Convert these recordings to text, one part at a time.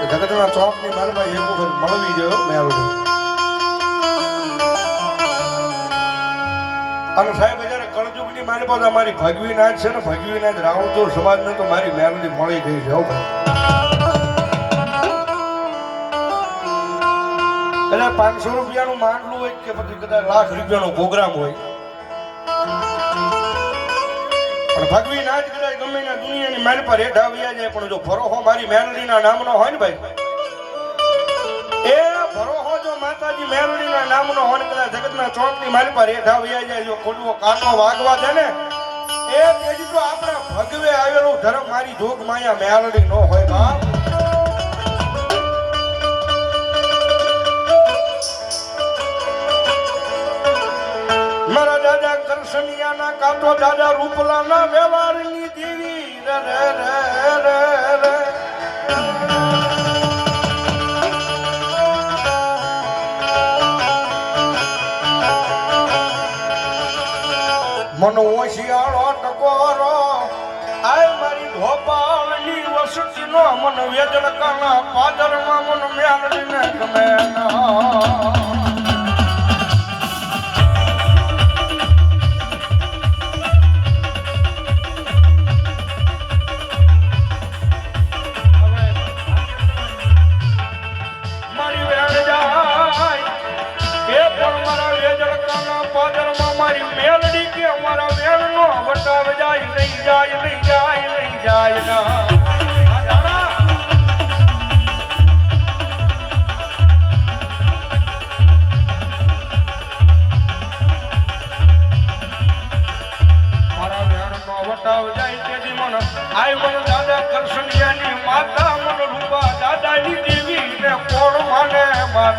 જગતના ચોકની માલમાં એક વખત મળવી ગયો મેળો. અને સાહેબ, જયારે કળજુગની મારી પાસે અમારી ભગવી નાથ છે ને, ભગવી નાચ રાવણચોર સમાજને તો મારી મેલડી મળી ગઈ છે એટલે પાંચસો રૂપિયાનું માંડલું હોય કે પછી કદાચ લાખ રૂપિયાનો પ્રોગ્રામ હોય પણ ના જ કદાચ ગમે ના દુનિયાની મારી પર હેઠા વ્યા જાય, પણ જો ભરોહો મારી મેલડીના નામનો હોય ને ભાઈ? એ ભરોહો જો માતાજી મેલડીના નામનો હોય ને કદાચ જગતના ચોકની મારી પર હેઠા વ્યા જાય, જો ખોટવો કાંટો વાગવા દે ને, એ તેથી તો આપણા ભગવે આવેલું ધર્મ, મારી જોગ માયા મેલડી નો હોય બાપ. દાદા કાંઠો દાદા રૂપલાના વ્યવહારની દેવી. રે રે રે રે મનો શિયાળો ટકોરો, આય મારી ભોપાલની વસતીનો મન વેદળકાના પાદરમાં મન મેળવીને ગમે ના.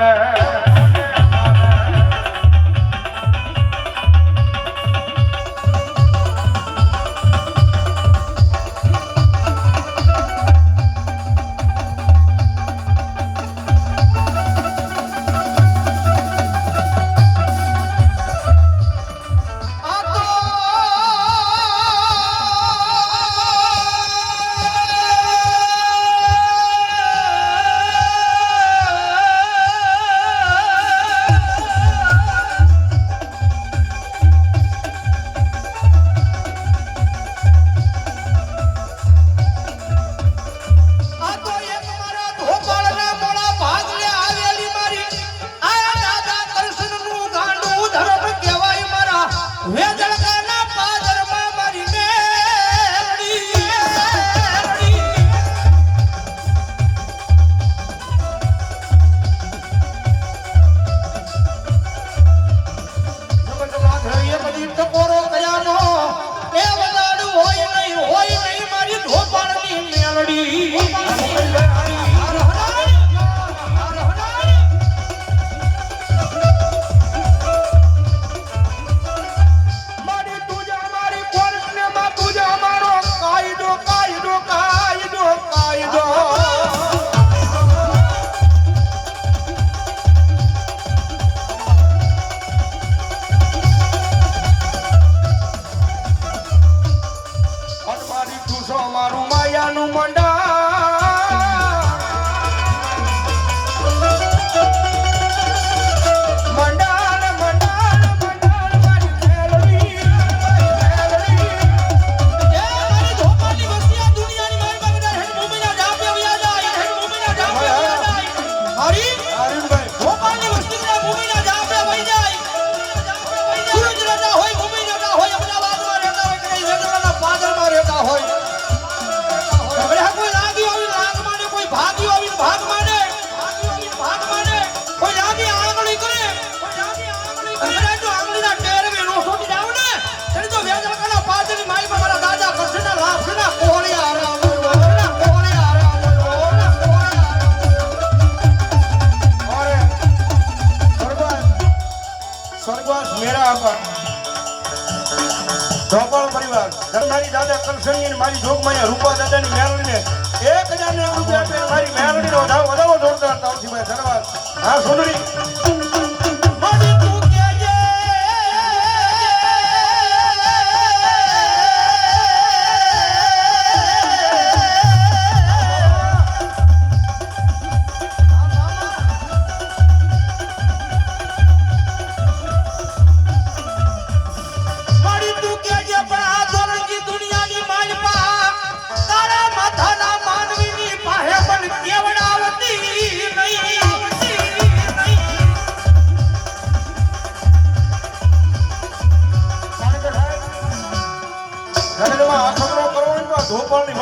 Yeah. માને બાપા ધોપાળ પરિવાર ધરમારી દાદા અને મારી જોગમાયા રૂપા દાદાની મેળવીને એક હજાર રૂપિયા મારી મેળવીનો વધાવો વધાવો જોરદાર તાવથી ભાઈ ધન્યવાદ. હા સુંદરી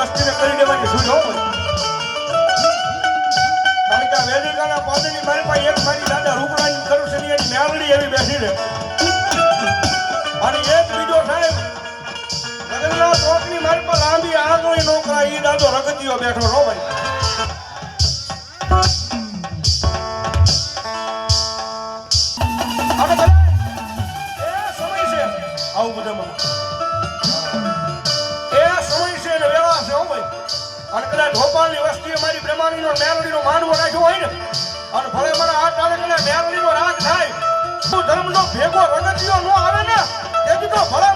ધોપાળની કરી દેવાની સૂઝ કારણ કે વેદિકાના પાદની મારી પાસે એક મારી દાદા રૂપડાની કરું છે એની મેળડી એવી બેસી છે અને એક બીજો સાહેબ, જગન્નાથ રોકની મારી પાસે લાંબી આગળ નોકરા એ દાદો રગતીયો બેઠો રો ભાઈ. મેલડીનો માનવો રાખ્યો હોય ને અને ભલે મારા આ કદાચ મેલડીનો રાગ થાય તો ધર્મનો ભેગો રગતિયો નો આવે ને, તેથી તો ભલે